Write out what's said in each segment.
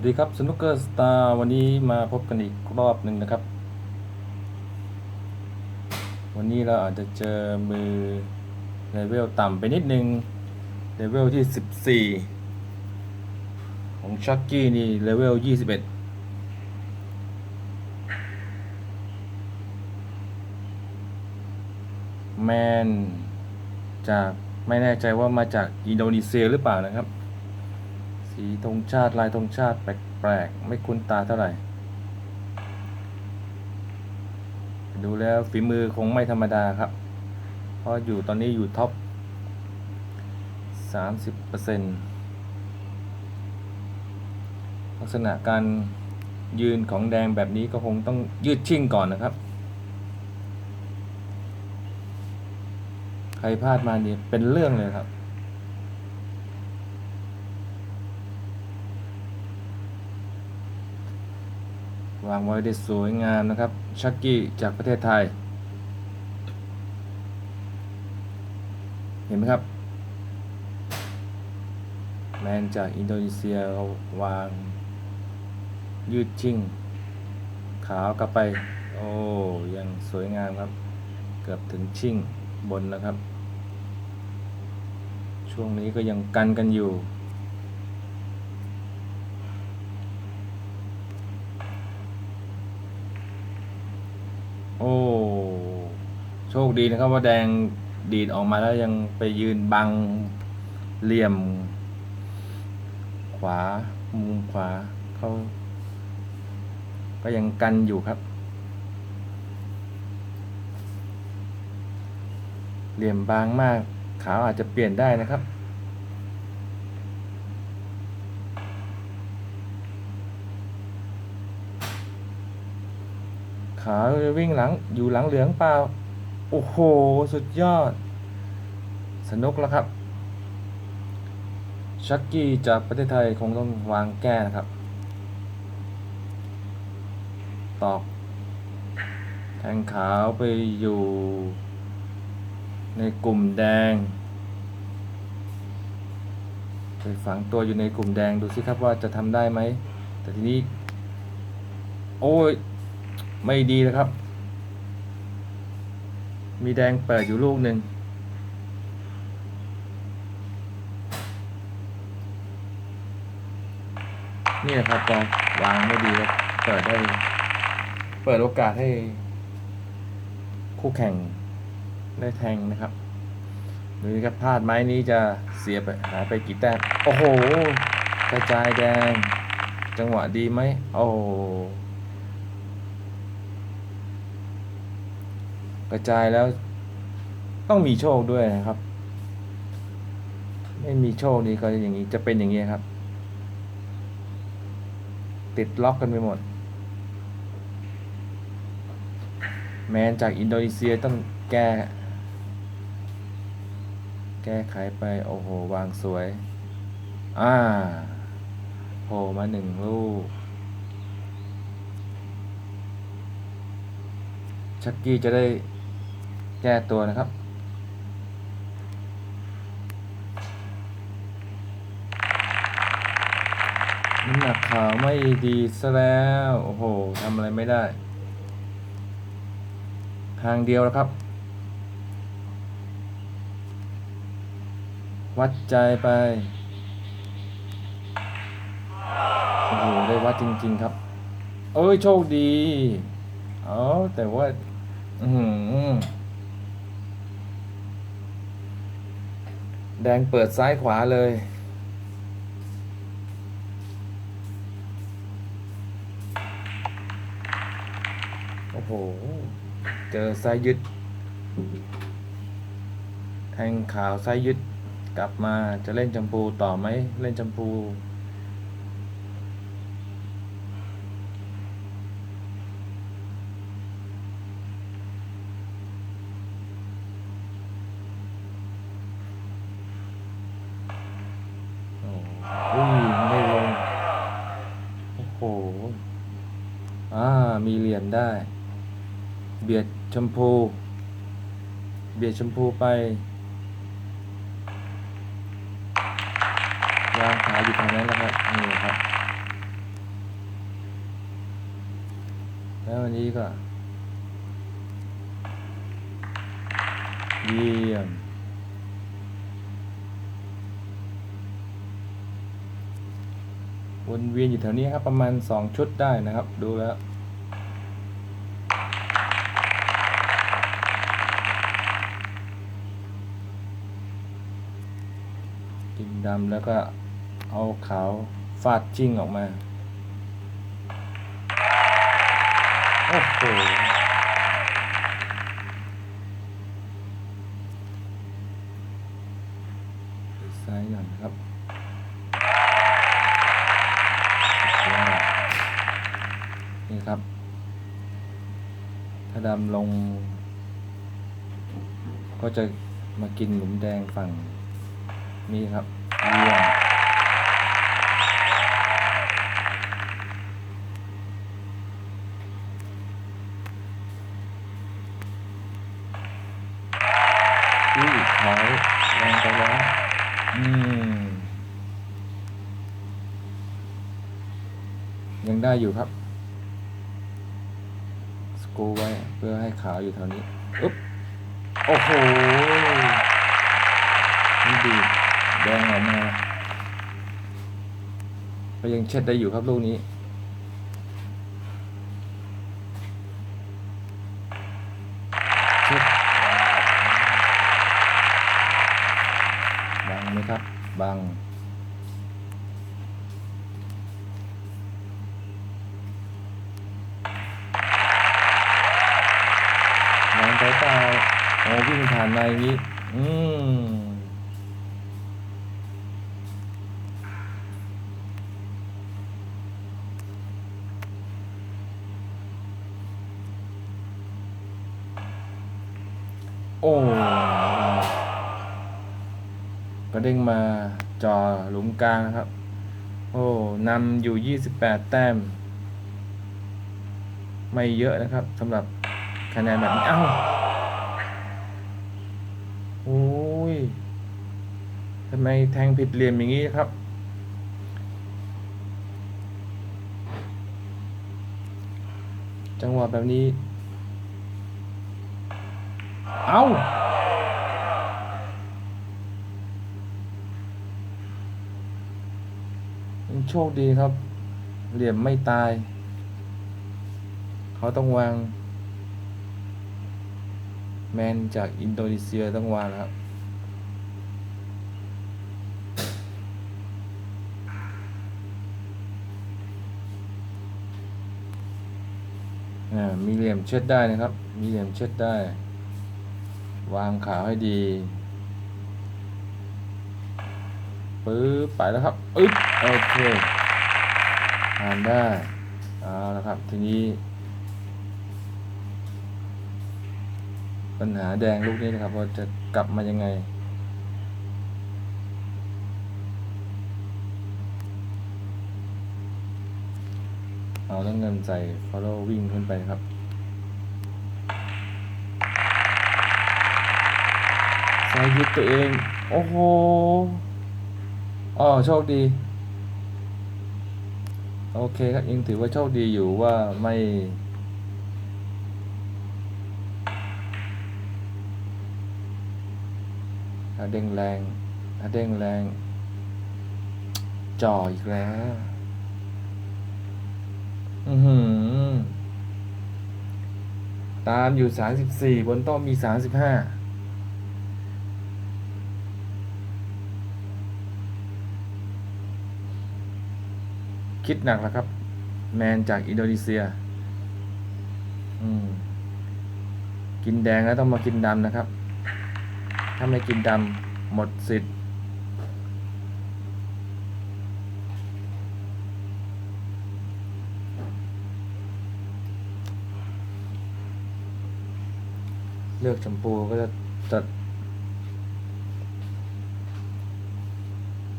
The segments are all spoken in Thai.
สวัสดีครับสนุกเกอร์สตาร์วันนี้มาพบกันอีกรอบหนึ่งนะครับ วันนี้เราอาจจะเจอมือเลเวลต่ำไปนิดนึงเลเวลที่ 14 ของชักกี้นี่เลเวล 21แมนจากไม่แน่ใจว่ามาจากอินโดนีเซียหรือเปล่านะครับ สีธงชาติลายธงชาติแปลกๆ ไม่คุ้นตาเท่าไหร่ ดูแล้วฝีมือคงไม่ธรรมดาครับ เพราะอยู่ตอนนี้อยู่ท็อป 30%ลักษณะการยืนของแดงแบบนี้ก็คงต้องยืดชิ่งก่อนนะครับ ใครพลาดมาเนี่ยเป็นเรื่องเลยครับ วางไว้ได้สวยงามนะครับ ชักกี้จากประเทศไทย เห็นไหมครับ แมนจากอินโดนีเซียเขาวาง ยืดชิ่ง ขาวกลับไป โอ้ ยังสวยงามครับ เกือบถึงชิ่งบนแล้วครับ ช่วงนี้ก็ยังกันกันอยู่ โอ้ โชคดีนะครับว่าแดงดีดออกมาแล้วยังไปยืนบังเหลี่ยม ขวา มุมขวาเขาก็ยังกันอยู่ครับ เหลี่ยมบางมาก ขาวอาจจะเปลี่ยนได้นะครับ ขาววิ่งหลังอยู่หลังเหลืองเปล่า โอ้โห สุดยอด สนุกแล้วครับ ชักกี้จากประเทศไทยคงต้องวางแก้นะครับ ตอกแทงขาวไปอยู่ในกลุ่มแดง ไปฝังตัวอยู่ในกลุ่มแดงดูสิครับว่าจะทำได้ไหม แต่ทีนี้ โอ้ย ไม่ดีแล้วครับ มีแดงเปิดอยู่ลูกหนึ่งนี่นะครับกองวางไม่ดีครับเปิดให้เปิดโอกาสให้ คู่แข่งได้แทงนะครับดูนะครับพลาดไม้นี้จะเสียไปหายไปกี่แต้มโอ้โห กระจายแดง จังหวะดีไหมโอ้ กระจายแล้ว ต้องมีโชคด้วยนะครับ ไม่มีโชคนี่ก็อย่างนี้จะเป็นอย่างนี้ครับ ติดล็อกกันไปหมด แมนจากอินโดนีเซียต้องแก้ แก้ไขไป โอ้โห วางสวย อ่าโผล่มาหนึ่งลูกชักกี้จะได้ แก้ตัวนะครับ น้ำหนักขาไม่ดีซะแล้ว โอ้โหทำอะไรไม่ได้ ทางเดียวแล้วครับ วัดใจไป โอ้โห ได้วัดจริง ๆ ครับ เอ้ย โชคดี อ๋อ แต่ว่า อือหือ แดงเปิดซ้ายขวาเลย โอ้โห เจอซ้ายยึด แทงขาวซ้ายยึด กลับมาจะเล่นจมพูต่อไหม เล่นจมพู มีเหรียญได้ เบียดชมพู เบียดชมพูไปวางขาอยู่ทางนั้ล้วครับนี่ครับ แล้ววันนี้ก็เยี่ยมวนเวียนอยู่แถวนี้ครับประมาณ 2 ชุดได้นะครับ ดูแล้ว ดำแล้วก็เอาขาวฟาดจิ้งออกมา โอ้โห ซ้ายหน่อยครับนี่ครับ ถ้าดำลง ก็จะมากินหลุมแดงฝั่งนี่ครับเยี่ยม อุ้ยเขาแรงไปแล้วอืม ยังได้อยู่ครับ สกูไว้เพื่อให้ขาวอยู่แถวนี้อึ๊บโอ้โหนี่ดีแดงออกมาก็ยังเช็ดได้อยู่ครับลูกนี้ เช็ดบังไหมครับ บัง มอง ไปเปล่าโอ้วิ่งผ่านมาอย่างนี้อืมโอ้กระเด้งมาจอหลุมกลางนะครับ โอ้นำอยู่ 28 แต้ม ไม่เยอะนะครับสำหรับ คะแนนแบบนี้เอ้าโอ้ยทำไมแทงผิดเหลี่ยมอย่างนี้ครับ จังหวะแบบนี้ เอ้าโชคดีครับ เหลี่ยมไม่ตาย เขาต้องวาง แมนจากอินโดนีเซียต้องวางแล้วครับอ่ามีเหลี่ยมเช็ดได้นะครับ มีเหลี่ยมเช็ดได้ วางขาให้ดีปึ๊บไปแล้วครับอึ๊บโอเคผ่านได้ เอาละครับ ทีนี้ ปัญหาแดงลูกนี้นะครับว่าจะกลับมายังไง เอาแล้วเงินใส่ follow วิ่งขึ้นไปครับใส่ยึดตัวเอง โอ้โหอ๋อโชคดี โอเคครับยังถือว่าโชคดีอยู่ว่าไม่ถ้า เด้งแรงเด้งแรง จ่ออีกแล้ว อือหือ ตามอยู่สามสิบสี่บนโต๊ะมีสามสิบห้าคิดหนักแล้วครับ แมนจากอินโดนีเซีย อืม กินแดงแล้วต้องมากินดำนะครับ ถ้าไม่กินดำหมดสิทธิ์ เลือกแชมพูก็จะจะ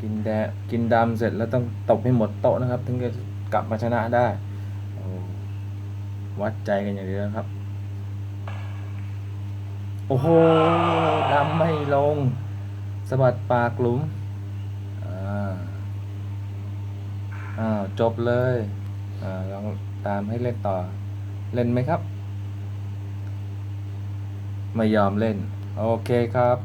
กินแดกินดำเสร็จแล้วต้องตบให้หมดโต๊ะนะครับ ถึงจะกลับมาชนะได้ วัดใจกันอย่างเดียวนะครับ โอ้โหำไม่ลงสะบัดปากหลุมอ่าอ้าวจบเลยอ่าลองตามให้เล่นต่อ เล่นไหมครับ ไม่ยอมเล่น โอเคครับ